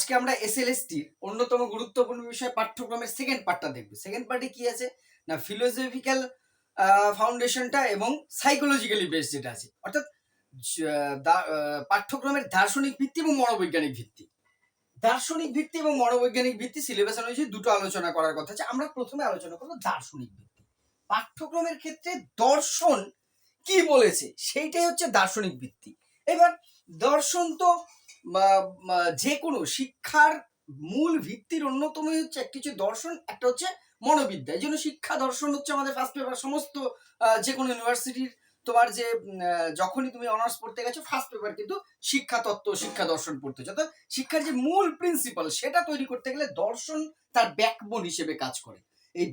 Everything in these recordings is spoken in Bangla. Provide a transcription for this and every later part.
আজকে আমরা এসএলএসটির অন্যতম গুরুত্বপূর্ণ বিষয় পাঠ্যক্রমের সেকেন্ড পার্টটা দেখব। সেকেন্ড পার্টে কি আছে? না ফিলোসফিক্যাল ফাউন্ডেশনটা এবং সাইকোলজিক্যালি বেস যেটা আছে। অর্থাৎ পাঠ্যক্রমের দার্শনিক ভিত্তি এবং মনোবৈজ্ঞানিক ভিত্তি। দার্শনিক ভিত্তি এবং মনোবৈজ্ঞানিক ভিত্তি সিলেবাস অনুযায়ী দুটো আলোচনা করার কথা আছে। আমরা প্রথমে আলোচনা করব দার্শনিক ভিত্তি। পাঠ্যক্রমের ক্ষেত্রে দর্শন কি বলেছে? সেইটাই হচ্ছে দার্শনিক ভিত্তি। এবার, দর্শন তো যে কোনো শিক্ষার মূল ভিত্তির অন্যতম হচ্ছে একটি হচ্ছে দর্শন, একটা হচ্ছে মনোবিদ্যা। এই জন্য শিক্ষা দর্শন হচ্ছে আমাদের ফার্স্ট পেপার সমস্ত যে কোনো ইউনিভার্সিটির তোমার যে যখনই তুমি অনার্স পড়তে গেছো ফার্স্ট পেপার কিন্তু শিক্ষা তত্ত্ব, শিক্ষা দর্শন পড়তে অর্থাৎ শিক্ষার যে মূল প্রিন্সিপাল সেটা তৈরি করতে গেলে দর্শন তার ব্যাকবোন হিসেবে কাজ করে। এই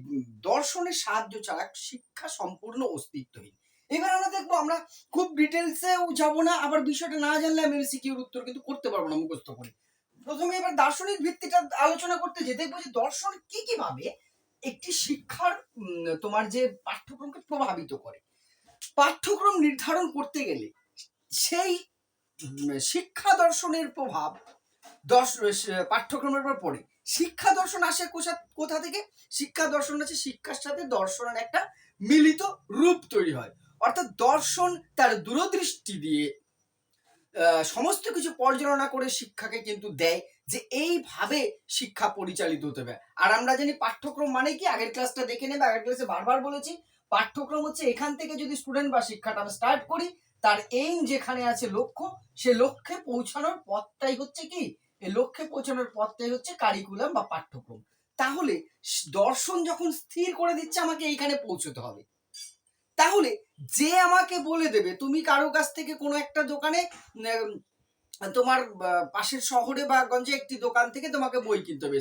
দর্শনের সাহায্য ছাড়া শিক্ষা সম্পূর্ণ অস্তিত্বহীন। এবার আমরা দেখব, আমরা খুব ডিটেলসেও যাব না, আবার বিষয়টা না জানলে আমি সিকিউর উত্তর কিন্তু করতে পারব না মুখস্থ করে। প্রথমে এবার দার্শনিক ভিত্তিটা আলোচনা করতে যে দেখব যে দর্শন কি কি ভাবে একটি শিক্ষার তোমার যে পাঠ্যক্রমকে প্রভাবিত করে। পাঠ্যক্রম নির্ধারণ করতে গেলে সেই শিক্ষা দর্শনের প্রভাব দর্শ, পাঠ্যক্রমের উপর পড়ে। শিক্ষা দর্শন আসে কোথা- কোথা থেকে? শিক্ষা দর্শন আছে শিক্ষার সাথে দর্শনের একটা মিলিত রূপ তৈরি হয়। অর্থাৎ দর্শন তার দূরদৃষ্টি দিয়ে সমস্ত কিছু পর্যালোচনা করে শিক্ষাকে কিন্তু দেয় যে এইভাবে শিক্ষা পরিচালিত হতে হবে। আর আমরা জানি পাঠ্যক্রম মানে কি? আগের ক্লাসটা দেখে নেবে, আগের ক্লাসে বারবার বলেছি, পাঠ্যক্রম হচ্ছে এখান থেকে যদি স্টুডেন্ট বা শিক্ষাটা আমরা স্টার্ট করি, তার এইম যেখানে আছে লক্ষ্য, সে লক্ষ্যে পৌঁছানোর পথটাই হচ্ছে কি? এই লক্ষ্যে পৌঁছানোর পথটাই হচ্ছে কারিকুলাম বা পাঠ্যক্রম। তাহলে দর্শন যখন স্থির করে দিচ্ছে, আমাকে এইখানে পৌঁছতে হবে। তাহলে যে আমাকে বলে দেবে, তুমি কারও কাছ থেকে কোনো একটা দোকানে তোমার পাশের শহরে বা গঞ্জে একটি দোকান থেকে তোমাকে বই কিনতে হবে।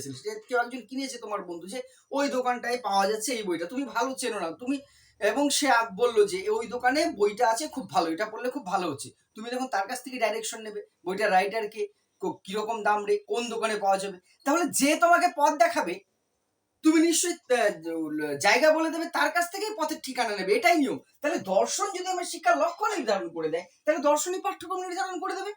কেউ একজন কিনেছে তোমার বন্ধু যে ওই দোকানটায় পাওয়া যাচ্ছে এই বইটা। তুমি ভালো চেনো না। তুমি, এবং সে বলল যে, ওই দোকানে বইটা আছে, খুব ভালো, এটা পড়লে খুব ভালো হচ্ছে। তুমি তখন তার কাছ থেকে ডাইরেকশন নেবে বইটা রাইটার কে, কীরকম দাম রে, কোন দোকানে পাওয়া যাবে? তাহলে যে তোমাকে পথ দেখাবে তুমি নিশ্চয়ই জায়গা বলে দেবে, তার কাছ থেকেই পথের ঠিকানা নেবে, এটাই নিয়ম। তাহলে দর্শন যদি আমার শিক্ষার লক্ষ্য নির্ধারণ করে দেয়, তাহলে দর্শনই পাঠ্যক্রম নির্ধারণ করে দেবে?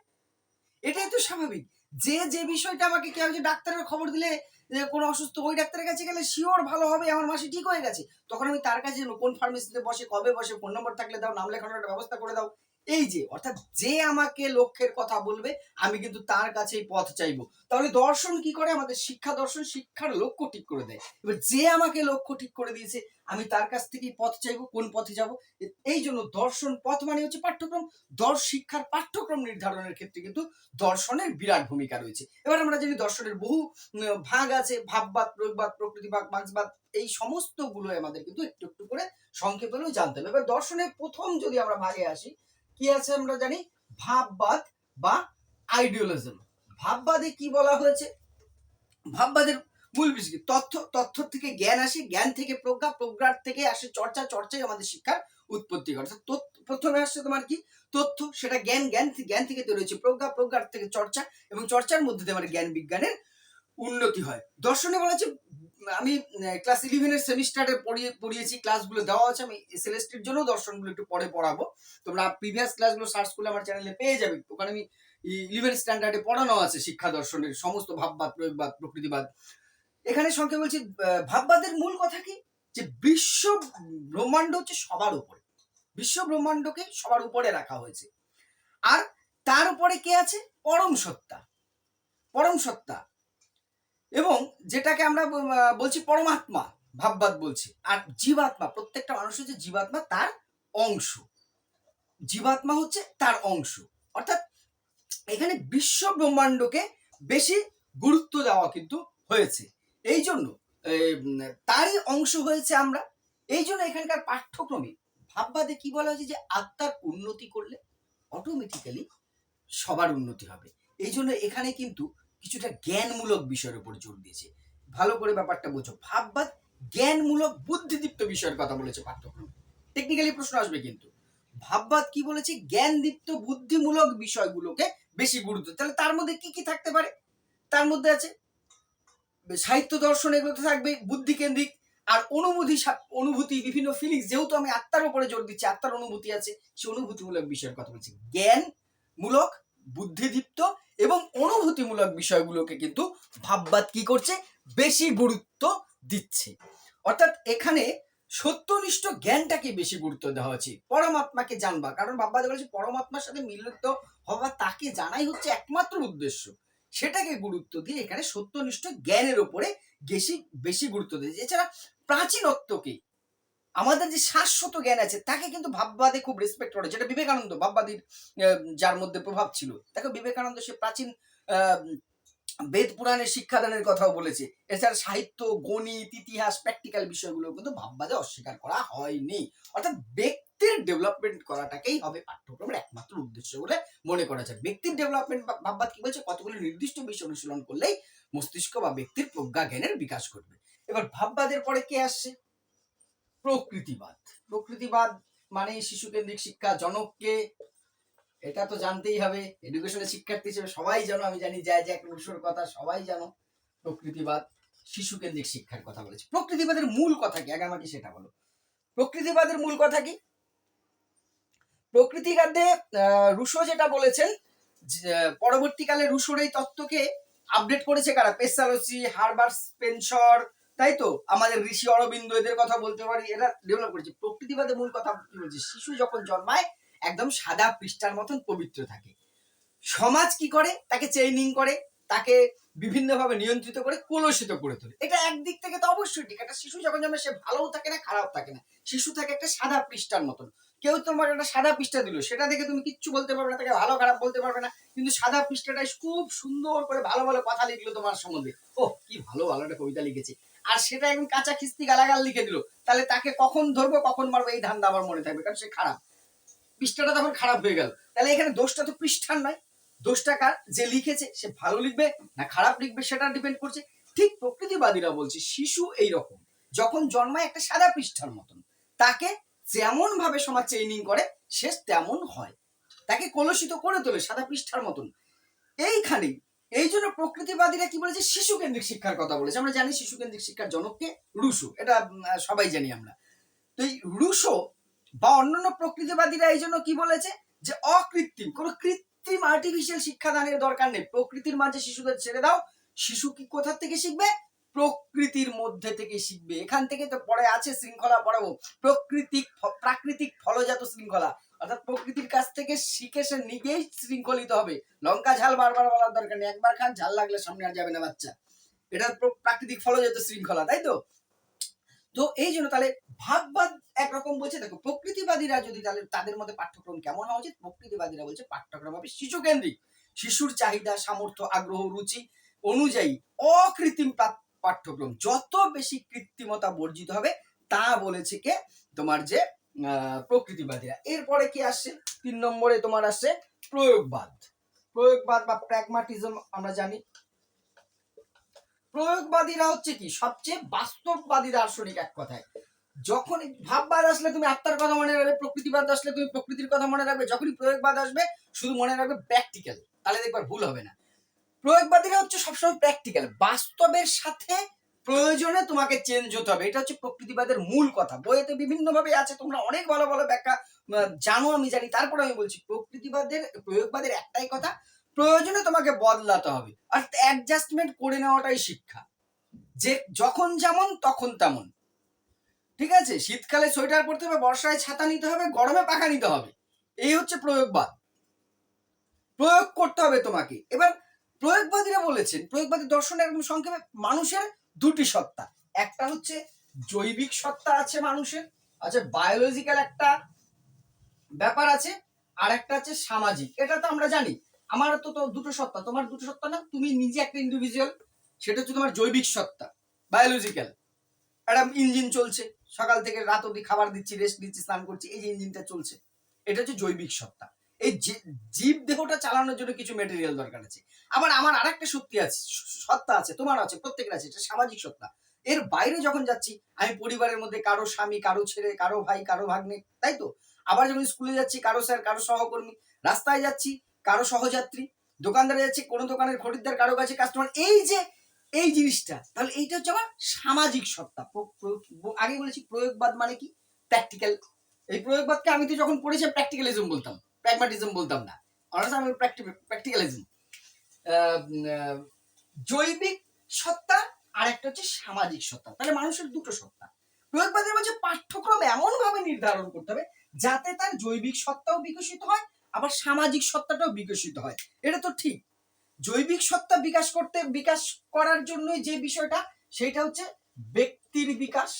এটাই তো স্বাভাবিক। যে যে বিষয়টা আমাকে কেউ যে ডাক্তারের খবর দিলে, যে, কোনো অসুস্থ ওই ডাক্তারের কাছে গেলে শিওর ভালো হবে, আমার মাসি ঠিক হয়ে গেছে। তখন আমি তার কাছে কোন ফার্মেসিতে বসে, কবে বসে ফোন নম্বর থাকলে দাও, নাম লেখানোর একটা ব্যবস্থা করে দাও। এই যে, অর্থাৎ যে আমাকে লক্ষ্যের কথা বলবে, আমি কিন্তু তার কাছেই পথ চাইব। তাহলে দর্শন কি করে? আমাদের শিক্ষা দর্শন, শিক্ষার লক্ষ্য ঠিক করে দেয়। এবার যে আমাকে লক্ষ্য ঠিক করে দিয়েছে, আমি তার কাছ থেকেই পথ চাইব, কোন পথে যাব? এই জন্য দর্শন পথ মানে হচ্ছে পাঠ্যক্রম। দর্শ শিক্ষার পাঠ্যক্রম নির্ধারণের ক্ষেত্রে কিন্তু দর্শনের বিরাট ভূমিকা রয়েছে। এবার আমরা জানি দর্শনের বহু ভাগ আছে, ভাববাদ, প্রয়োগবাদ প্রকৃতিবাদ মার্ক্সবাদ এই সমস্তগুলো আমাদের কিন্তু একটু একটু করে সংক্ষেপে হলেও জানতে হবে। এবার দর্শনের প্রথম যদি আমরা ভাগে আসি কি আছে আমরা জানি? ভাববাদ বা আইডিওলিজম ভাববাদে কি বলা হয়েছে? ভাববাদের মূল বিষয়? তথ্য তথ্য থেকে জ্ঞান আসে, জ্ঞান থেকে প্রজ্ঞা, প্রজ্ঞার থেকে আসে চর্চা, চর্চাই আমাদের শিক্ষার উৎপত্তি ঘটে। প্রথমে আসছে তোমার কি? তথ্য, সেটা জ্ঞান জ্ঞান জ্ঞান থেকে তৈরি হচ্ছে প্রজ্ঞা, প্রজ্ঞার থেকে চর্চা এবং চর্চার মধ্যে আমার জ্ঞান বিজ্ঞানের উন্নতি হয়। দর্শনে বলা হচ্ছে আমি ক্লাস ইলেভেনের সেমিস্টারে পড়িয়ে পড়িয়েছি ক্লাসগুলো দেওয়া আছে, আমি এসএলএসটির জন্য দর্শনগুলো একটু পরে পড়াবো। তোমরা প্রিভিয়াস ক্লাসগুলো সার্চ করলে আমার চ্যানেলে পেয়ে যাবে। ওখানে আমি ইলেভেন স্ট্যান্ডার্ডে পড়ানো আছে শিক্ষা দর্শনের সমস্ত ভাববাদ, প্রয়োগবাদ, প্রকৃতিবাদ। এখানে সংক্ষেপে বলছি ভাববাদের মূল কথা কি? যে বিশ্ব ব্রহ্মাণ্ড হচ্ছে সবার উপরে। বিশ্ব ব্রহ্মাণ্ডকে সবার উপরে রাখা হয়েছে। আর তার উপরে কে আছে? পরম সত্তা। পরম সত্তা। এবং যেটাকে আমরা বলছি পরমাত্মা, ভাববাদ বলছি। আর জীবাত্মা, প্রত্যেকটা মানুষ হচ্ছে জীবাত্মা, তার অংশ। জীবাত্মা হচ্ছে তার অংশ। অর্থাৎ এখানে বিশ্ব ব্রহ্মাণ্ডকে বেশি গুরুত্ব দেওয়া কিন্তু হয়েছে। এই জন্য তারই অংশ হয়েছে আমরা। এই জন্য এখানকার পাঠ্যক্রমে ভাববাদে কি বলা হয়েছে যে, আত্মার উন্নতি করলে অটোমেটিক্যালি সবার উন্নতি হবে। এই জন্য এখানে কিন্তু কিছুটা জ্ঞানমূলক বিষয়ের উপর জোর দিয়েছে। ভালো করে ব্যাপারটা বোঝো। ভাববাদ জ্ঞানমূলক বুদ্ধিদীপ্ত বিষয়ের কথা বলেছে পাঠ্যক্রমে। টেকনিক্যালি প্রশ্ন আসবে কিন্তু। ভাববাদ কি বলেছে? জ্ঞানদীপ্ত বুদ্ধিমূলক বিষয়গুলোকে বেশি গুরুত্ব। তাহলে তার মধ্যে কি কি থাকতে পারে? তার মধ্যে আছে সাহিত্য দর্শন এগুলোতে থাকবে বুদ্ধি কেন্দ্রিক আর অনুভূতি অনুভূতি, বিভিন্ন ফিলিংস যেহেতু আমি আত্মার উপরে জোর দিচ্ছি, আত্মার অনুভূতি আছে সেই অনুভূতিমূলক বিষয়ের কথা বলছি। জ্ঞান মূলক বুদ্ধিদীপ্ত এবং অনুভূতিমূলক বিষয়গুলোকে কিন্তু ভাববাদ কি করছে? বেশি গুরুত্ব দিচ্ছে। অর্থাৎ এখানে সত্যনিষ্ঠ জ্ঞানটাকে বেশি গুরুত্ব দেওয়া উচিত পরমাত্মাকে জানবা। কারণ বাব্বাদ বলেছে পরমাত্মার সাথে মিলিত হওয়া তাকে জানাই হচ্ছে একমাত্র উদ্দেশ্য। সেটাকে গুরুত্ব দিয়ে এখানে সত্যনিষ্ঠ জ্ঞানের ওপরে বেশি বেশি গুরুত্ব দিয়েছে এছাড়া প্রাচীনত্বকে আমাদের যে শাশ্বত জ্ঞান আছে, তাকে কিন্তু ভাববাদে খুব রেসপেক্ট করে। যেটা বিবেকানন্দ, ভাববাদীর যার মধ্যে প্রভাব ছিল। দেখো, বিবেকানন্দ সে প্রাচীন বেদ পুরাণের শিক্ষাদানের কথাও বলেছে। এছাড়া সাহিত্য, গণিত, ইতিহাস প্র্যাকটিক্যাল বিষয়গুলো কিন্তু ভাববাদে অস্বীকার করা হয়নি। অর্থাৎ ব্যক্তির ডেভেলপমেন্ট করাটাকেই হবে পাঠ্যক্রমের একমাত্র উদ্দেশ্য বলে মনে করা যায়। ব্যক্তির ডেভেলপমেন্ট ভাববাদ কি বলছে? কতগুলো নির্দিষ্ট বিষয় অনুশীলন করলেই মস্তিষ্ক বা ব্যক্তির প্রজ্ঞা জ্ঞানের বিকাশ করবে এবার ভাববাদের পরে কে আসছে? প্রকৃতিবাদ। প্রকৃতিবাদ মানে শিশু কেন্দ্রিক শিক্ষা জনককে এটা তো জানতেই হবে এডুকেশনের শিক্ষার্থী হিসেবে সবাই জানো আমি জানি যে একটা রুশোর কথা সবাই জানো প্রকৃতিবাদ শিশু কেন্দ্রিক শিক্ষার কথা বলেছে। প্রকৃতিবাদের মূল কথা কি? আগে আমাকে সেটা বলো। প্রকৃতিবাদের মূল কথা কি? প্রকৃতিবাদে রুশো যেটা বলেছেন যে, পরবর্তীকালে রুশোর এই তত্ত্বকে আপডেট করেছে কারা? পেসালোসি হারবার স্পেন্সর তাই তো? আমাদের ঋষি অরবিন্দ এদের কথা বলতে পারি, এরা ডেভেলপ করেছে। প্রকৃতিবাদের মূল কথা কি বলছে শিশু যখন জন্মায়, একদম সাদা পৃষ্ঠার মতন পবিত্র থাকে। সমাজ কি করে? তাকে চেইনিং করে, তাকে বিভিন্নভাবে নিয়ন্ত্রিত করে, কলুষিত করে তোলে। এটা একদিক থেকে তো অবশ্যই ঠিক। একটা শিশু যখন জন্মে সে ভালোও থাকে না, খারাপ থাকে না। শিশু থাকে একটা সাদা পৃষ্ঠার মতন। কেউ তোমার একটা সাদা পৃষ্ঠা দিল, সেটা দেখে তুমি কিচ্ছু বলতে পারবে না, তাকে ভালো খারাপ বলতে পারবে না। কিন্তু সাদা পৃষ্ঠাটাই খুব সুন্দর করে ভালো ভালো কথা লিখলো তোমার সম্বন্ধে। ও কি ভালো ভালো একটা কবিতা লিখেছে। আর সেটা একদম কাঁচা খিস্তি গালাগাল লিখে দিল। তাহলে তাকে কখন ধরবো, কখন মারবো, এই ধান্দা আমার মনে থাকবে। কারণ সে খারাপ। পৃষ্ঠাটা তখন খারাপ হয়ে গেল। তাহলে এখানে দোষটা তো পৃষ্ঠার নয়। দোষটা কার? যে লিখেছে, সে ভালো লিখবে না খারাপ লিখবে, সেটা ডিপেন্ড করছে। ঠিক প্রকৃতিবাদীরা বলছে, শিশু এই রকম যখন জন্মায় একটা সাদা পৃষ্ঠার মতন, তাকে যেমন ভাবে সমাজ চেইনিং করে, সে তেমন হয়। তাকে কলুষিত করে তোলে সাদা পৃষ্ঠার মতন। এইখানেই এই জন্য প্রকৃতিবাদীরা কি বলেছে? শিশু কেন্দ্রিক শিক্ষার কথা বলেছে। আমরা জানি শিশু কেন্দ্রিক শিক্ষার জনককে রুশো। এটা সবাই জানি আমরা। তো এই রুশো বা অন্যান্য প্রকৃতিবাদীরা এই জন্য কি বলেছে? যে অকৃত্রিম, কোনো কৃত্রিম আর্টিফিশিয়াল শিক্ষাদানের দরকার নেই। প্রকৃতির মাঝে শিশুদের ছেড়ে দাও। শিশু কি কোথার থেকে শিখবে? প্রকৃতির মধ্যে থেকে শিখবে। এখান থেকে তো পরে আছে শৃঙ্খলা পড়াবো প্রকৃতিক প্রাকৃতিক ফলজাত শৃঙ্খলা। অর্থাৎ প্রকৃতির কাছ থেকে শিখে সে নিজেই শৃঙ্খলিত হবে। লঙ্কা ঝাল বারবার বলার দরকার নেই। একবার খান, ঝাল লাগলে সামনে আর যাবে না বাচ্চা। এটা প্রাকৃতিক ফলজাত শৃঙ্খলা, তাই তো? তো এই জন্য তাহলে ভাববাদ একরকম বলছে, দেখো, প্রকৃতিবাদীরা যদি তাহলে তাদের মধ্যে পাঠ্যক্রম কেমন হওয়া উচিত? প্রকৃতিবাদীরা বলছে পাঠ্যক্রম হবে শিশু কেন্দ্রিক শিশুর চাহিদা, সামর্থ্য, আগ্রহ, রুচি অনুযায়ী অকৃত্রিম পাঠ্যক্রম। যত বেশি কৃত্রিমতা বর্জিত হবে, তা বলেছে কে? তোমার যে প্রকৃতিবাদীরা। এরপরে কি আসছে? তিন নম্বরে তোমার আসছে প্রয়োগবাদ। প্রয়োগবাদ বা প্র্যাগমাটিজম আমরা জানি। প্রয়োগবাদীরা হচ্ছে কি? সবচেয়ে বাস্তববাদী দার্শনিক এক কথায়। যখন ভাববাদ আসলে তুমি আত্মার কথা মনে রাখবে, প্রকৃতিবাদ আসলে তুমি প্রকৃতির কথা মনে রাখবে, যখনই প্রয়োগবাদ আসবে, শুধু মনে রাখবে প্র্যাকটিক্যাল তাহলে দেখবার ভুল হবে না। প্রয়োগবাদীরা হচ্ছে সবসময় প্র্যাকটিক্যাল বাস্তবের সাথে প্রয়োজনে তোমাকে চেঞ্জ হতে হবে। এটা হচ্ছে প্রকৃতিবাদের মূল কথা। বইয়েতে বিভিন্ন ভাবে আছে, তোমরা অনেক ভালো ভালো ব্যাখ্যা জানো, আমি জানি। তারপরে আমি বলছি, প্রকৃতিবাদের, প্রয়োগবাদের একটাই কথা, প্রয়োজনে তোমাকে বদলাতে হবে। আর অ্যাডজাস্টমেন্ট করে নেওয়াটাই শিক্ষা। যে যখন যেমন, তখন তেমন। ঠিক আছে? শীতকালে সোয়েটার পরতে হবে, বর্ষায় ছাতা নিতে হবে, গরমে পাখা নিতে হবে। এই হচ্ছে প্রয়োগবাদ। প্রয়োগ করতে হবে তোমাকে। এবার প্রয়োগবাদীরা বলেছেন, প্রয়োগবাদী দর্শনের একদম সংক্ষেপে, মানুষের দুটি সত্তা। একটা হচ্ছে জৈবিক সত্তা আছে মানুষের আচ্ছা বায়োলজিক্যাল একটা ব্যাপার আছে, আর একটা আছে সামাজিক। এটা তো আমরা জানি আমার তো তো দুটো সত্তা, তোমার দুটো সত্তা না? তুমি নিজে একটা ইন্ডিভিজুয়াল সেটা হচ্ছে তোমার জৈবিক সত্তা বায়োলজিক্যাল একটা ইঞ্জিন চলছে, সকাল থেকে রাত অবধি খাবার দিচ্ছি রেস্ট দিচ্ছি, স্নান করছি, এই যে ইঞ্জিনটা চলছে, এটা হচ্ছে জৈবিক সত্তা। এই জীব দেহটা চালানোর জন্য কিছু মেটেরিয়াল দরকার আছে। আবার আমার আরেকটা শক্তি আছে সত্তা আছে, তোমার আছে, প্রত্যেকের আছে, এটা সামাজিক সত্তা। এর বাইরে যখন যাচ্ছি, আমি পরিবারের মধ্যে কারও স্বামী, কারও ছেলে, কারও ভাই, কারও ভাগ্নে, তাই তো? আবার যখন স্কুলে যাচ্ছি, কারও স্যার, কারও সহকর্মী, রাস্তায় যাচ্ছি, কারও সহযাত্রী, দোকানদারে যাচ্ছি, কোনো দোকানের খরিদ্দার, কারও কাছে কাস্টমার এই যে, এই জিনিসটা, তাহলে এইটা হচ্ছে আমার সামাজিক সত্তা। আগে বলেছি প্রয়োগবাদ মানে কি? প্র্যাকটিক্যাল এই প্রয়োগবাদকে আমি তো যখন পড়েছি প্র্যাকটিক্যালিজম বলতাম। প্র্যাগমাটিজম বলতাম না। অনার্স আমি প্র্যাকটিক্যালিজম। জৈবিক সত্তা আর একটা হচ্ছে সামাজিক সত্তা। তাহলে মানুষের দুটো সত্তা। প্রয়োগবাদী বলছে পাঠ্যক্রম এমন ভাবে নির্ধারণ করতে হবে যাতে তার জৈবিক সত্তাও বিকশিত হয়, আবার সামাজিক সত্তাটাও বিকশিত হয়। এটা তো ঠিক। জৈবিক সত্তা বিকাশ করতে, বিকাশ করার জন্যই যে বিষয়টা, সেটা হচ্ছে ব্যক্তির বিকাশ।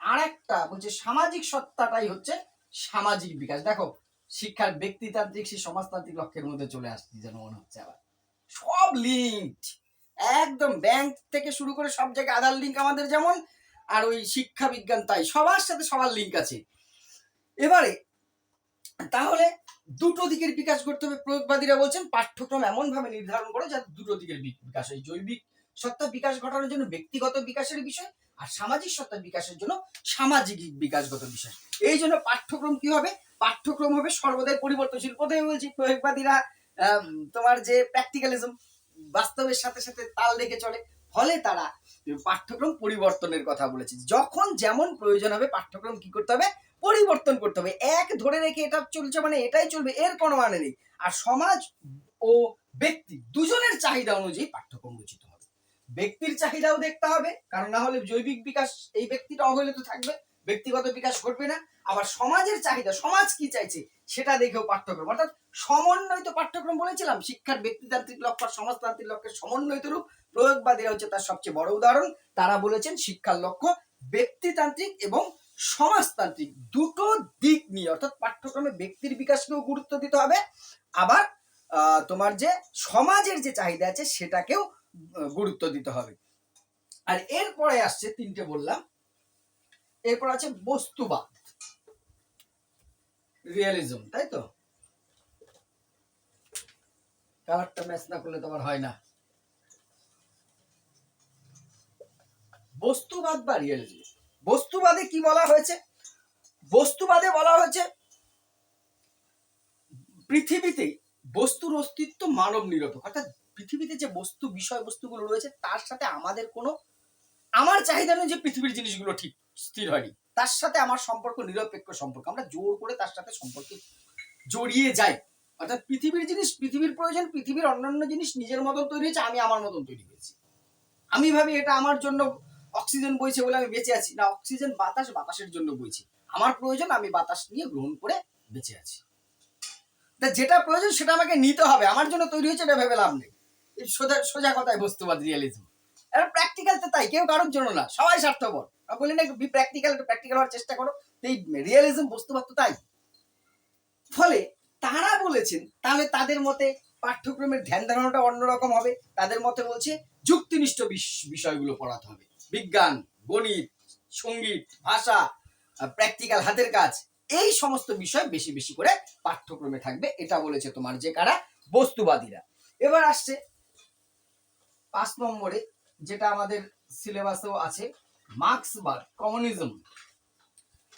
আর একটা বলছে, সামাজিক সত্তাটাই হচ্ছে সামাজিক বিকাশ। দেখো, শিক্ষার ব্যক্তিতান্ত্রিক, সেই সমাজতান্ত্রিক লক্ষ্যের মধ্যে চলে আসছে যেন মনে হচ্ছে আবার। সব লিঙ্কড একদম ব্যাংক থেকে শুরু করে সব জায়গায় আধার লিঙ্ক আমাদের যেমন, আর ওই শিক্ষা বিজ্ঞান তাই, সবার সাথে সবার লিঙ্ক আছে। এবারে, তাহলে দুটো দিকের বিকাশ করতে হবে। প্রয়োগবাদীরা বলছেন, পাঠ্যক্রম এমন ভাবে নির্ধারণ করো যাতে দুটো দিকের বিকাশ হয়, জৈবিক সত্তা বিকাশ ঘটানোর জন্য ব্যক্তিগত বিকাশের বিষয় আর সামাজিক সত্তা বিকাশের জন্য সামাজিক বিকাশগত বিষয়। এই জন্য পাঠ্যক্রম কি হবে? পাঠ্যক্রম হবে সর্বদাই পরিবর্তনশীল। কোথায় বলছি? প্রয়োগবাদীরা তোমার যে প্র্যাকটিক্যালিজম বাস্তবের সাথে সাথে তাল রেখে চলে। ফলে তারা পাঠ্যক্রম পরিবর্তনের কথা বলেছে। যখন যেমন প্রয়োজন হবে, পাঠ্যক্রম কি করতে হবে? পরিবর্তন করতে হবে। এক ধরে রেখে এটা চলছে মানে এটাই চলবে, এর কোনো মানে নেই। আর সমাজ ও ব্যক্তি দুজনের চাহিদা অনুযায়ী পাঠ্যক্রম রচিত ব্যক্তির চাহিদাও দেখতে হবে, কারণ না হলে জৈবিক বিকাশ এই ব্যক্তিটা অবহেলিত থাকবে, ব্যক্তিগত বিকাশ ঘটবে না, আবার সমাজের চাহিদা, সমাজ কি চাইছে সেটা দেখেও পাঠ্যক্রম, অর্থাৎ সমন্বয়িত পাঠ্যক্রম বলেছিলাম, শিক্ষার ব্যক্তিতান্ত্রিক লক্ষ্য সমাজতান্ত্রিক লক্ষ্যের সমন্বয়িত রূপ, প্রয়োগবাদীরা হচ্ছে তার সবচেয়ে বড় উদাহরণ, তারা বলেছেন শিক্ষার লক্ষ্য ব্যক্তিতান্ত্রিক এবং সমাজতান্ত্রিক, দুটো দিক নিয়ে, অর্থাৎ পাঠ্যক্রমে ব্যক্তির বিকাশকেও গুরুত্ব দিতে হবে, আবার তোমার যে সমাজের যে চাহিদা আছে সেটাকেও গুরুত্ব দিতে হবে। আর এরপরে আসছে তিনটে বললাম। এরপর আছে বস্তুবাদ। রিয়েলিজম, তাই তো? কালারটা ম্যাচ না করলে তো আবার হয় না। বস্তুবাদ বা রিয়েলিজম? বস্তুবাদে কি বলা হয়েছে? বস্তুবাদে বলা হয়েছে, পৃথিবীতে বস্তুর অস্তিত্ব মানব নিরপেক্ষ। অর্থাৎ পৃথিবীতে যে বস্তু, বিষয়বস্তুগুলো রয়েছে, তার সাথে আমাদের কোনো, আমার চাহিদা নেই যে পৃথিবীর জিনিসগুলো ঠিক, স্থির হয়নি। তার সাথে আমার সম্পর্ক, নিরপেক্ষ সম্পর্ক। আমরা জোর করে তার সাথে সম্পর্কে জড়িয়ে যাই। অর্থাৎ পৃথিবীর জিনিস, পৃথিবীর প্রয়োজন, পৃথিবীর অন্যান্য জিনিস নিজের মতন তৈরি হয়েছে, আমি আমার মতন তৈরি হয়েছি। আমি ভাবি এটা আমার জন্য অক্সিজেন বইছে বলে আমি বেঁচে আছি। না, অক্সিজেন বাতাস, বাতাসের জন্য বইছে। আমার প্রয়োজন, আমি বাতাস নিয়ে গ্রহণ করে বেঁচে আছি। যেটা প্রয়োজন, সেটা আমাকে নিতে হবে। আমার জন্য তৈরি হয়েছে, এটা ভেবে লাভ নেই। সোজা সোজা কথায় বস্তুবাদ রিয়েলিজম এবার প্র্যাকটিক্যাল তো তাই, কেউ কারোর জন্য না, সবাই স্বার্থপর। বলি না বি প্র্যাকটিক্যাল একটু প্র্যাকটিক্যাল হওয়ার চেষ্টা করো এই রিয়েলিজম বস্তুবাদ তো তাই। ফলে তারা বলেছেন, তাহলে তাদের মতে পাঠ্যক্রমের ধ্যান ধারণাটা অন্যরকম হবে। তাদের মতে বলছে, যুক্তিনিষ্ঠ বিষয়গুলো পড়াতে হবে। বিজ্ঞান, গণিত, সংগীত, ভাষা প্র্যাকটিক্যাল হাতের কাজ, এই সমস্ত বিষয় বেশি বেশি করে পাঠ্যক্রমে থাকবে, এটা বলেছে তোমার যে কারা, বস্তুবাদীরা। এবার আসছে পাঁচ নম্বরে যেটা আমাদের সিলেবাসেও আছে, মার্ক্সবাদ, কমিউনিজম।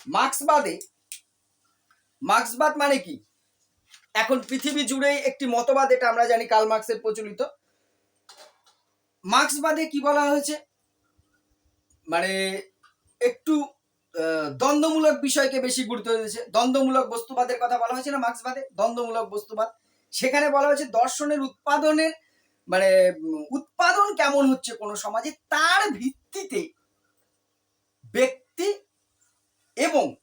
মার্ক্সবাদে, মার্ক্সবাদ মানে কি? এখন পৃথিবী জুড়ে একটি মতবাদ, এটা আমরা জানি কার্ল মার্ক্সের প্রচলিত। মার্ক্সবাদে কি বলা হয়েছে? মানে একটু দ্বন্দ্বমূলক বিষয়কে বেশি গুরুত্ব দিয়েছে। দ্বন্দ্বমূলক বস্তুবাদের কথা বলা হয়েছে না মার্ক্সবাদে? দ্বন্দ্বমূলক বস্তুবাদ। সেখানে বলা হয়েছে দর্শনের উৎপাদনের মানে উৎপাদন কেমন হচ্ছে কোনো সমাজে তার ভিত্তিতে ব্যক্তি এবং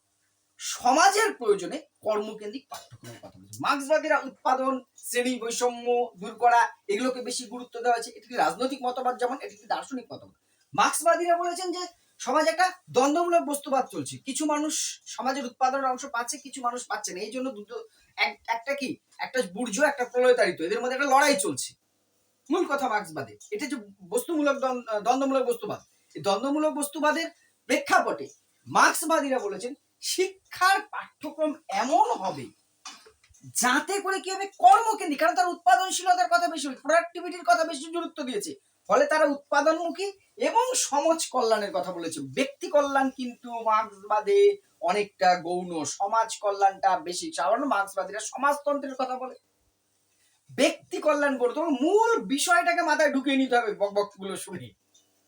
সমাজের প্রয়োজনে কর্মকেন্দ্রিক পাঠ্যক্রমের কথা মার্ক্সবাদীরা উৎপাদন, শ্রেণি বৈষম্য, দূর করা, এগুলোকে বেশি গুরুত্ব দেওয়া হয়েছে। এটি রাজনৈতিক মতবাদ যেমন, এটি দার্শনিক মতবাদ। মার্ক্সবাদীরা বলেছেন যে, সমাজ একটা দ্বন্দ্বমূলক বস্তুবাদ চলছে। কিছু মানুষ সমাজের উৎপাদনের অংশ পাচ্ছে, কিছু মানুষ পাচ্ছে না। এই জন্য দুটো, এক- একটা কি? একটা বুর্জ, একটা প্রলয়তারিত। এদের মধ্যে একটা লড়াই চলছে। মূল কথা মার্ক্সবাদে এটা যে বস্তুমূলক দ্বন্দ্বমূলক বস্তুবাদ। এই দ্বন্দ্বমূলক বস্তুবাদের প্রেক্ষাপটে মার্ক্সবাদীরা বলেছেন, শিক্ষার পাঠ্যক্রম এমন হবে যাতে করে কি হবে, কর্মকেন্দ্রিক, কারণ তার উৎপাদনশীলতার কথা বেশি প্রোডাক্টিভিটির কথা বেশি গুরুত্ব দিয়েছে। ফলে তারা উৎপাদনমুখী এবং সমাজ কল্যাণের কথা বলেছে ব্যক্তি কল্যাণ কিন্তু মার্ক্সবাদে অনেকটা গৌণ। সমাজ কল্যাণটা বেশি। সাধারণ মার্ক্সবাদীরা সমাজতন্ত্রের কথা বলে। ব্যক্তি কল্যাণ করতে হবে মূল বিষয়টাকে মাথায় ঢুকিয়ে নিতে হবে বক বকগুলো শুনে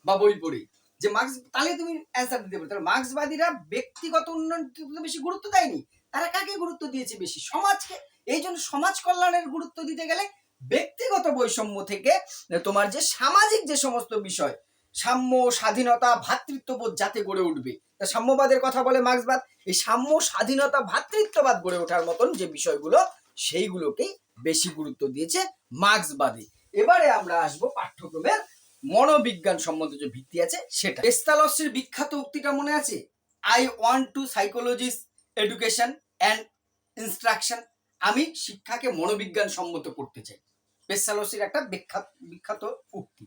বা বই পড়ে। যে মার্ক্স তাহলে তুমি অ্যান্সার দিতে পারো। তাহলে মার্ক্সবাদীরা ব্যক্তিগত উন্নয়ন বেশি গুরুত্ব দেয়নি, তারা কাকে গুরুত্ব দিয়েছে বেশি? সমাজকে। এই জন্য সমাজ কল্যাণের গুরুত্ব দিতে গেলে ব্যক্তিগত বৈষম্য থেকে তোমার যে সামাজিক যে সমস্ত বিষয়, সাম্য, স্বাধীনতা ভ্রাতৃত্ববোধ যাতে গড়ে উঠবে। তা সাম্যবাদের কথা বলে মার্ক্সবাদ এই সাম্য, স্বাধীনতা ভ্রাতৃত্ববাদ গড়ে ওঠার মতন যে বিষয়গুলো, সেইগুলোকেই বেশি গুরুত্ব দিয়েছে মার্ক্সবাদী। এবারে আমরা আসব পাঠ্যক্রমের মনোবিজ্ঞান সম্বন্ধে যে ভিত্তি আছে সেটা। পেস্তালসের বিখ্যাত উক্তিটা মনে আছে? I want to psychologise education and instruction আমি শিক্ষাকে মনোবিজ্ঞান সম্মত করতে চাই। পেস্তালসের একটা বিখ্যাত বিখ্যাত উক্তি।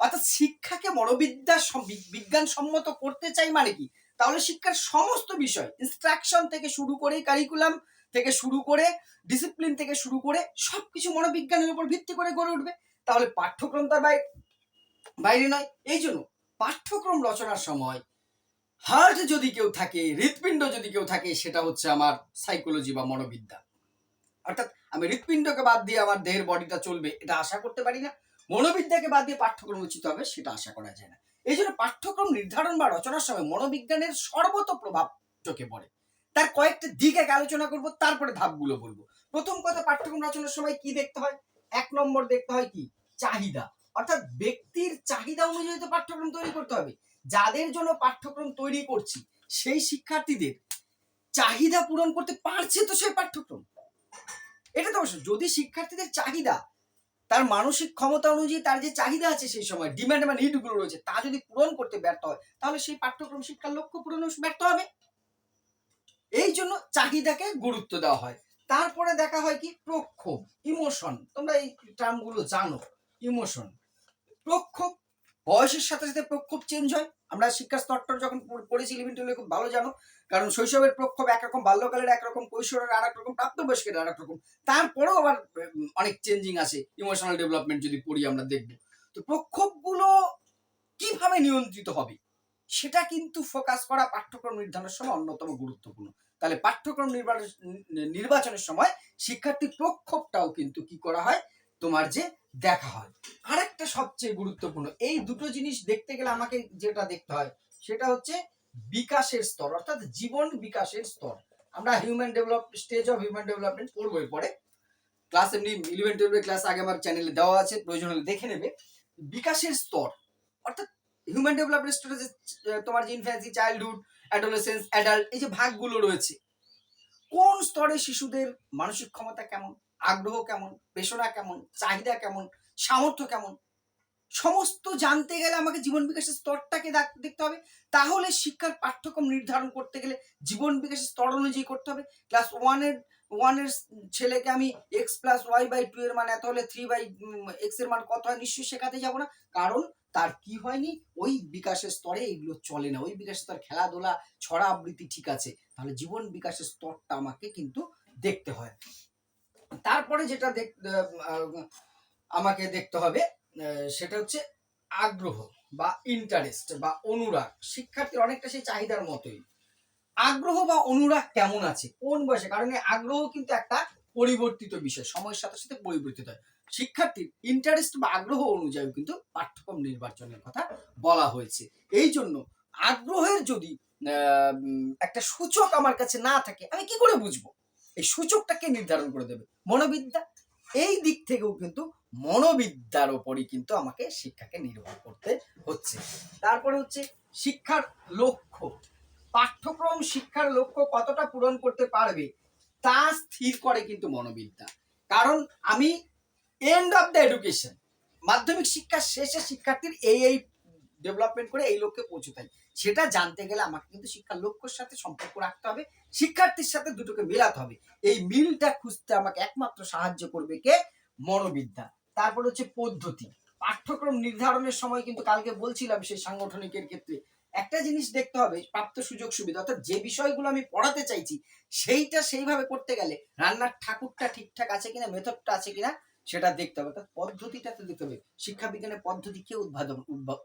অর্থাৎ শিক্ষাকে মনোবিদ্যা বিজ্ঞান সম্মত করতে চাই মানে কি? তাহলে শিক্ষার সমস্ত বিষয় ইনস্ট্রাকশন থেকে শুরু করে কারিকুলাম থেকে শুরু করে ডিসিপ্লিন থেকে শুরু করে সবকিছু মনোবিজ্ঞানের উপর ভিত্তি করে গড়ে উঠবে। তাহলে পাঠ্যক্রম তার বাইরে বাইরে নয়। এই জন্য পাঠ্যক্রম রচনার সময় হার্ট যদি কেউ থাকে, হৃৎপিণ্ড যদি কেউ থাকে, সেটা হচ্ছে আমার সাইকোলজি বা মনোবিদ্যা। অর্থাৎ আমি হৃৎপিণ্ডকে বাদ দিয়ে আমার দেহের বডিটা চলবে, এটা আশা করতে পারি না। মনোবিদ্যাকে বাদ দিয়ে পাঠ্যক্রম উচিত হবে, সেটা আশা করা যায় না। এই জন্য পাঠ্যক্রম নির্ধারণ বা রচনার সময় মনোবিজ্ঞানের সর্বত প্রভাব চোখে পড়ে। তার কয়েকটা দিক আগে আলোচনা করব, তারপরে ধাপগুলো বলব। প্রথম কথা, পাঠ্যক্রম রচনার সময় কি দেখতে হয়? এক নম্বর দেখতে হয় কি? চাহিদা। অর্থাৎ ব্যক্তির চাহিদা অনুযায়ী তো পাঠ্যক্রম তৈরি করতে হবে। যাদের জন্য পাঠ্যক্রম তৈরি করছি, সেই শিক্ষার্থীদের চাহিদা পূরণ করতে পারছে তো সেই পাঠ্যক্রম। এটা তো অবশ্য যদি শিক্ষার্থীদের চাহিদা, তার মানসিক ক্ষমতা অনুযায়ী তার যে চাহিদা আছে সেই সময় ডিমান্ড বা নিডগুলো রয়েছে, তা যদি পূরণ করতে ব্যর্থ হয়, তাহলে সেই পাঠ্যক্রম শিক্ষার লক্ষ্য পূরণে ব্যর্থ হবে। এই জন্য চাহিদাকে গুরুত্ব দেওয়া হয়। তারপরে দেখা হয় কি? প্রক্ষোভ, ইমোশন। তোমরা এই টার্মগুলো জানো, ইমোশন। প্রক্ষোভ, বয়সের সাথে সাথে প্রক্ষোভ চেঞ্জ হয়। আমরা শিক্ষা স্তরটা যখন পড়েছি ইলেভেন টুয়েলভে খুব ভালো জানো। কারণ শৈশবের প্রক্ষোভ একরকম বাল্যকালের একরকম কৈশোরের আর রকম, প্রাপ্তবয়স্কের আর রকম। তারপরেও আবার অনেক চেঞ্জিং আছে ইমোশনাল ডেভেলপমেন্ট যদি পড়ি আমরা দেখব। তো প্রক্ষোভগুলো কীভাবে নিয়ন্ত্রিত হবে? সেটা কিন্তু ফোকাস করা পাঠ্যক্রম নির্ধারণের সময় অন্যতম গুরুত্বপূর্ণ। তাহলে পাঠ্যক্রম নির্বাচন নির্বাচনের সময় শিক্ষার্থী প্রক্ষোভটাও কিন্তু কি করা হয়? তোমার যে দেখা হয়। আরেকটা সবচেয়ে গুরুত্বপূর্ণ, এই দুটো জিনিস দেখতে গেলে আমাকে যেটা দেখতে হয়, সেটা হচ্ছে বিকাশের স্তর, অর্থাৎ জীবন বিকাশের স্তর। আমরা human develop stage of human development পড়ব এরপরে। ক্লাস এমনি ইলেভেন টুয়েলভের ক্লাস আগে আমার চ্যানেলে দেওয়া আছে, প্রয়োজন হলে দেখে নেবে। বিকাশের স্তর, অর্থাৎ হিউম্যান ডেভেলপমেন্ট স্টেজে তোমার যে ইনফ্যান্সি চাইল্ডহুড অ্যাডোলেসেন্স অ্যাডাল্ট এই যে ভাগগুলো রয়েছে, কোন স্তরে শিশুদের মানসিক ক্ষমতা কেমন, আগ্রহ কেমন, পেশনা কেমন, চাহিদা কেমন, সামর্থ্য কেমন, সমস্ত জানতে গেলে আমাকে জীবন বিকাশের স্তরটাকে দেখতে হবে। তাহলে শিক্ষার পাঠ্যক্রম নির্ধারণ করতে গেলে জীবন বিকাশের স্তর অনুযায়ী করতে হবে। ক্লাস ওয়ানের ওয়ানের ছেলেকে আমি X plus Y by two এর মান, এত হলে থ্রি বাই এক্সের মান কত হয়, নিশ্চয়ই শেখাতে যাব না। কারণ তার কি হয়নি? ওই বিকাশের স্তরে এগুলো চলে না। ওই বিকাশের স্তর খেলাধুলা ছড়া আবৃত্তি ঠিক আছে। তাহলে জীবন বিকাশের স্তরটা আমাকে কিন্তু দেখতে হয়। তারপরে যেটা দেখ আমাকে দেখতে হবে সেটা হচ্ছে আগ্রহ বা ইন্টারেস্ট বা অনুরাগ। শিক্ষার্থীর অনেকটা সেই চাহিদার মতোই। আগ্রহ বা অনুরাগ কেমন আছে? কোন বয়সে? কারণ আগ্রহ কিন্তু একটা পরিবর্তিত বিষয়, সময়ের সাথে সাথে পরিবর্তিত হয়। শিক্ষার্থীর ইন্টারেস্ট বা আগ্রহ অনুযায়ী কিন্তু পাঠ্যক্রম নির্বাচনের কথা বলা হয়েছে। এই জন্য আগ্রহের যদি একটা সূচক আমার কাছে না থাকে, আমি কি করে বুঝব? এই সূচকটাকে নির্ধারণ করে দেবে মনোবিদ্যা। এই দিক থেকেও কিন্তু মনোবিদ্যার ওপরই কিন্তু আমাকে শিক্ষাকে নির্ভর করতে হচ্ছে। তারপরে হচ্ছে শিক্ষার লক্ষ্য। পাঠ্যক্রম শিক্ষার লক্ষ্য কতটা পূরণ করতে পারবে? তা স্থির করে কিন্তু মনোবিদ্যা। কারণ আমি এন্ড অফ দ্য এডুকেশন মাধ্যমিক শিক্ষার শেষে শিক্ষার্থীর এই এই ডেভেলপমেন্ট করে এই লক্ষ্যে পৌঁছতাই সেটা জানতে গেলে আমাকে কিন্তু শিক্ষার লক্ষ্যের সাথে সম্পর্ক রাখতে হবে, শিক্ষার্থীর সাথে দুটোকে মেলাতে হবে। এই মিলটা খুঁজতে আমাকে একমাত্র সাহায্য করবে কে? মনোবিদ্যা। তারপর হচ্ছে পদ্ধতি। পাঠ্যক্রম নির্ধারণের সময় কিন্তু কালকে বলছিলাম সেই সাংগঠনিকের ক্ষেত্রে একটা জিনিস দেখতে হবে, প্রাপ্ত সুযোগ সুবিধা, অর্থাৎ যে বিষয়গুলো আমি পড়াতে চাইছি, সেইটা সেইভাবে করতে গেলে রান্নার ঠাকুরটা ঠিকঠাক আছে কিনা, মেথডটা আছে কিনা, সেটা দেখতে হবে। অর্থাৎ পদ্ধতিটা তো দেখতে হবে শিক্ষা বিজ্ঞানের পদ্ধতি কে উদ্ভাবন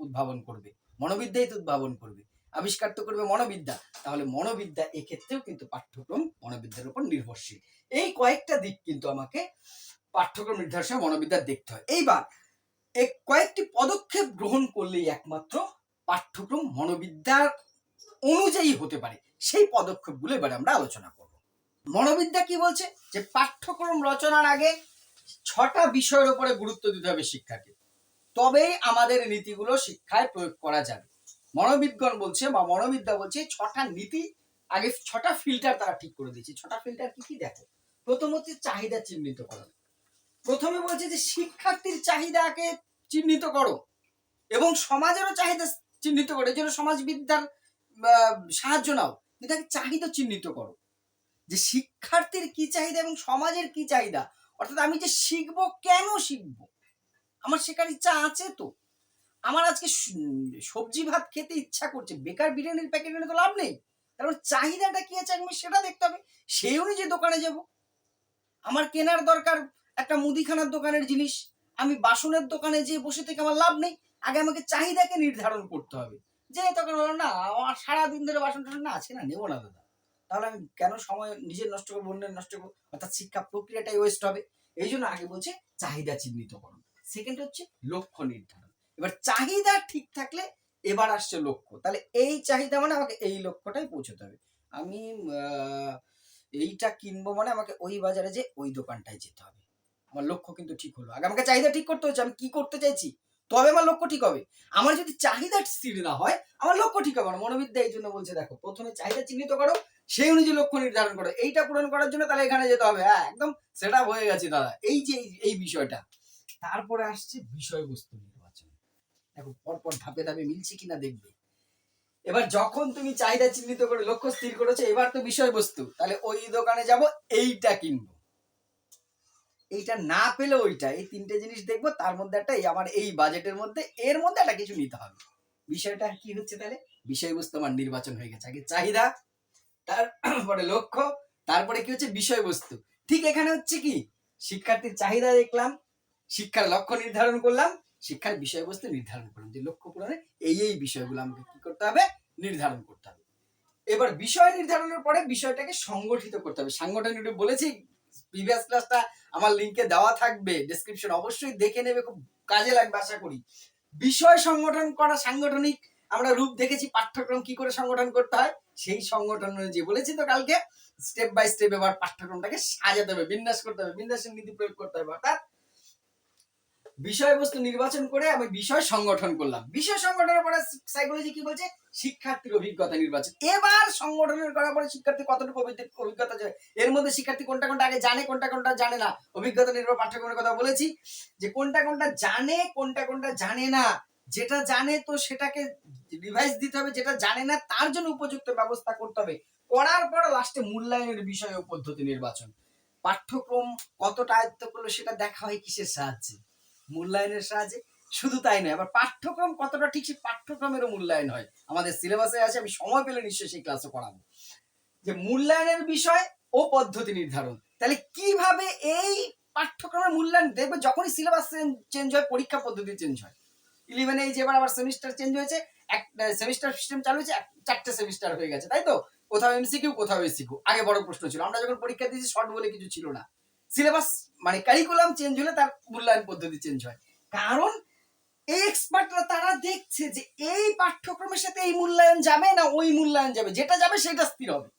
উদ্ভাবন করবে? মনোবিদ্যাই তো উদ্ভাবন করবে। আবিষ্কার তো করবে মনোবিদ্যা। তাহলে মনোবিদ্যা এক্ষেত্রেও কিন্তু পাঠ্যক্রম মনোবিদ্যার উপর নির্ভরশীল। এই কয়েকটা দিক কিন্তু আমাকে পাঠ্যক্রম নির্ধারণ সময় মনোবিদ্যা দেখতে হয়। এইবার এই কয়েকটি পদক্ষেপ গ্রহণ করলেই একমাত্র পাঠ্যক্রম মনোবিদ্যার অনুযায়ী হতে পারে। সেই পদক্ষেপগুলো এবার আমরা আলোচনা করব। মনোবিদ্যা কি বলছে? যে পাঠ্যক্রম রচনার আগে ছটা বিষয়ের উপরে গুরুত্ব দিতে হবে শিক্ষাকে। তবেই আমাদের নীতিগুলো শিক্ষায় প্রয়োগ করা যাবে। মনোবিজ্ঞান বলছে বা মনোবিদ্যা বলছে ছটা নীতি আগে ছটা ফিল্টার তারা ঠিক করে দিয়েছে। ছটা ফিল্টার কি কি দেখো? প্রথম হচ্ছে চাহিদা চিহ্নিত করো প্রথমে বলছে যে শিক্ষার্থীর চাহিদাকে চিহ্নিত করো এবং সমাজেরও চাহিদা চিহ্নিত করো, এই জন্য সমাজবিদ্যার সাহায্য নাও। তাকে চাহিদা চিহ্নিত করো। যে শিক্ষার্থীর কি চাহিদা এবং সমাজের কি চাহিদা? অর্থাৎ আমি যে শিখব, কেন শিখব? আমার শেখার ইচ্ছা আছে তো। আমার আজকে সবজি ভাত খেতে ইচ্ছা করছে, বেকার বিরিয়ানির প্যাকেট এনে তো লাভ নেই। কারণ চাহিদাটা কি আছে আমি সেটা দেখতে হবে। সেই অনুযায়ী দোকানে যাব। আমার কেনার দরকার একটা মুদিখানার দোকানের জিনিস। আমি বাসনের দোকানে যেয়ে বসে থেকে আমার লাভ নেই। আগে আমাকে চাহিদাকে নির্ধারণ করতে হবে। যে তখন বলো না আমার সারাদিন ধরে বাসন টাসন না, আছে না, নেব না দাদা। তাহলে আমি কেন সময় নিজের নষ্ট করব, অন্যের নষ্ট করব? অর্থাৎ শিক্ষা প্রক্রিয়াটাই ওয়েস্ট হবে। এই জন্য আগে বলছে, চাহিদা চিহ্নিতকরণ। সেকেন্ড হচ্ছে, লক্ষ্য নির্ধারণ। এবার চাহিদা ঠিক থাকলে এবার আসছে লক্ষ্য। তাহলে এই চাহিদা মানে আমাকে এই লক্ষ্যটাই পৌঁছতে হবে। আমি এইটা কিনবো মানে আমাকে ওই বাজারে যে ওই দোকানটায় যেতে হবে। আমার লক্ষ্য কিন্তু ঠিক হলো। আগে আমাকে চাহিদা ঠিক করতে হচ্ছে আমি কি করতে চাইছি? তবে আমার লক্ষ্য ঠিক হবে। আমার যদি চাহিদা স্থির না হয়, আমার লক্ষ্য ঠিক হবে না। মনোবিদ্যা এই জন্য বলছে, দেখো, প্রথমে চাহিদা চিহ্নিত করো, সেই অনুযায়ী লক্ষ্য নির্ধারণ করো। এইটা পূরণ করার জন্য তাহলে এখানে যেতে হবে। হ্যাঁ একদম সেটা হয়ে গেছে দাদা। এই যে এই বিষয়টা। তারপরে আসছে বিষয়বস্তু নির্বাচন। দেখো, পরপর ধাপে ধাপে মিলছে কিনা দেখবে। এবার যখন তুমি চাহিদা চিহ্নিত করে, লক্ষ্য স্থির করেছ, এবার তো বিষয়বস্তু। তাহলে ওই দোকানে যাব, এইটা কিনবো। এইটা না পেলে ওইটা, এই তিনটে জিনিস দেখব, তার মধ্যে একটা আমার এই বাজেটের মধ্যে, এর মধ্যে একটা কিছু নিতে হবে। বিষয়টা কি হচ্ছে তাহলে? বিষয়বস্তু আমার নির্বাচন হয়ে গেছে। আগে চাহিদা তারপরে লক্ষ্য, তারপরে কি হচ্ছে? বিষয়বস্তু। ঠিক এখানে হচ্ছে কি? শিক্ষার্থীর চাহিদা দেখলাম, শিক্ষার লক্ষ্য নির্ধারণ করলাম, শিক্ষার বিষয়বস্তু নির্ধারণ করলাম। যে লক্ষ্য পূরণে এই এই বিষয়গুলো আমাকে কি করতে হবে? নির্ধারণ করতে হবে। এবার বিষয় নির্ধারণের পরে বিষয়টাকে সংগঠিত করতে হবে। সাংগঠনিক বলেছি প্রিভিয়াস ক্লাসটা আমার লিংকে দেওয়া থাকবে ডেসক্রিপশন অবশ্যই দেখে নেবে, খুব কাজে লাগবে আশা করি। বিষয় সংগঠন করা সাংগঠনিক, আমরা রূপ দেখেছি, পাঠ্যক্রম কি করে সংগঠন করতে হয়, সেই সংগঠন যে বলেছি তো কালকে স্টেপ বাই স্টেপ এবার পাঠ্যক্রমটাকে সাজাতে হবে, বিন্যাস করতে হবে, বিন্যাসের নীতি প্রয়োগ করতে হবে, অর্থাৎ বিষয়বস্তু নির্বাচন করে আমি বিষয় সংগঠন করলাম। বিষয় সংগঠনের পরে সাইকোলজি কি বলছে? শিক্ষার্থীর অভিজ্ঞতা নির্বাচন। এবার সংগঠনের করার পরে শিক্ষার্থী কতটুকু অভিজ্ঞতা যায় এর মধ্যে শিক্ষার্থী কোনটা কোনটা আগে জানে, কোনটা কোনটা জানে না? অভিজ্ঞতা নির্ভর পাঠ্যক্রমের কথা বলেছি যে কোনটা কোনটা জানে, কোনটা কোনটা জানে না। যেটা জানে তো সেটাকে রিভাইজ দিতে হবে, যেটা জানে না তার জন্য উপযুক্ত ব্যবস্থা করতে হবে। করার পর লাস্টে মূল্যায়নের বিষয় ও পদ্ধতি নির্বাচন। পাঠ্যক্রম কতটা আয়ত্ত করল সেটা দেখা হয় কিসের সাহায্যে? মূল্যায়নের সাহায্যে, শুধু তাই নয়, আবার পাঠ্যক্রম কতটা ঠিক সেই পাঠ্যক্রমেরও মূল্যায়ন হয়। আমাদের সিলেবাসে আছে, আমি সময় পেলে নিশ্চয়ই সেই ক্লাসও করাবো যে মূল্যায়নের বিষয় ও পদ্ধতি নির্ধারণ। তাহলে কীভাবে এই পাঠ্যক্রমের মূল্যায়ন দেখবে যখনই সিলেবাস চেঞ্জ হয়, পরীক্ষা পদ্ধতি চেঞ্জ হয়। ইলেভেনে এই যে এবার আবার সেমিস্টার চেঞ্জ হয়েছে, এক সেমিস্টার সিস্টেম চালু হয়েছে চারটে সেমিস্টার হয়ে গেছে, তাই তো? কোথাও এমসিকিউ কোথাও এসিকিউ আগে বড় প্রশ্ন ছিল। আমরা যখন পরীক্ষা দিয়েছি শর্ট বলে কিছু ছিল না। সিলেবাস মানে কারিকুলাম চেঞ্জ হলে তার মূল্যায়ন পদ্ধতি চেঞ্জ হয়। কারণ এক্সপার্টরা তারা দেখছে যে এই পাঠ্যক্রমের সাথে এই মূল্যায়ন যাবে না ওই মূল্যায়ন যাবে, যেটা যাবে সেটা স্থির হবে।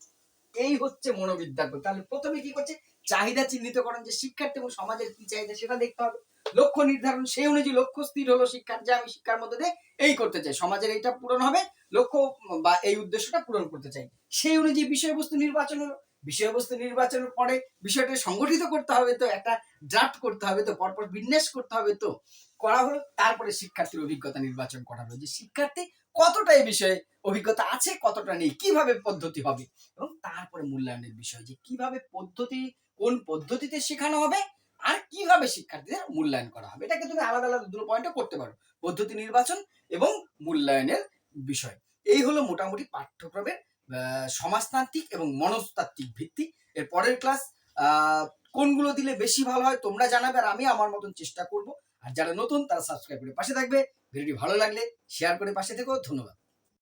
এই হচ্ছে মনোবিদ্যা তাহলে প্রথমে কি করছে? চাহিদা চিহ্নিতকরণ যে শিক্ষার্থী এবং সমাজের কি চাহিদা সেটা দেখতে হবে। লক্ষ্য নির্ধারণ, সেই অনুযায়ী লক্ষ্য স্থির হলো শিক্ষার, যে আমি শিক্ষার মধ্যে দিয়ে এই করতে চাই। সমাজের এইটা পূরণ হবে, লক্ষ্য বা এই উদ্দেশ্যটা পূরণ করতে চাই। সেই অনুযায়ী বিষয়বস্তু নির্বাচন হলো। বিষয়বস্তু নির্বাচনের পরে বিষয়টা সংগঠিত করতে হবে তো, একটা ড্রাফট করতে হবে তো, পরপর বিন্যাস করতে হবে তো। করা হলো, তারপরে শিক্ষার্থীর অভিজ্ঞতা নির্বাচন করা হলো। যে শিক্ষার্থী কতটা এই বিষয়ে অভিজ্ঞতা আছে, কতটা নেই, কীভাবে পদ্ধতি হবে এবং তারপরে মূল্যায়নের বিষয় যে কীভাবে পদ্ধতি, কোন পদ্ধতিতে শেখানো হবে আর কীভাবে শিক্ষার্থীদের মূল্যায়ন করা হবে। এটাকে তুমি আলাদা আলাদা দুটো পয়েন্টে করতে পারো। পদ্ধতি নির্বাচন এবং মূল্যায়নের বিষয়। এই হলো মোটামুটি পাঠ্যক্রমের সমাজতান্ত্রিক এবং মনস্তাত্ত্বিক ভিত্তি। এর পরের ক্লাস কোনগুলো দিলে বেশি ভালো হয় তোমরা জানাবে আর আমি আমার মতন চেষ্টা করব। আর যারা নতুন, তারা সাবস্ক্রাইব করে পাশে থাকবে। ভিডিওটি ভালো লাগলে শেয়ার করে পাশে থেকো। ধন্যবাদ।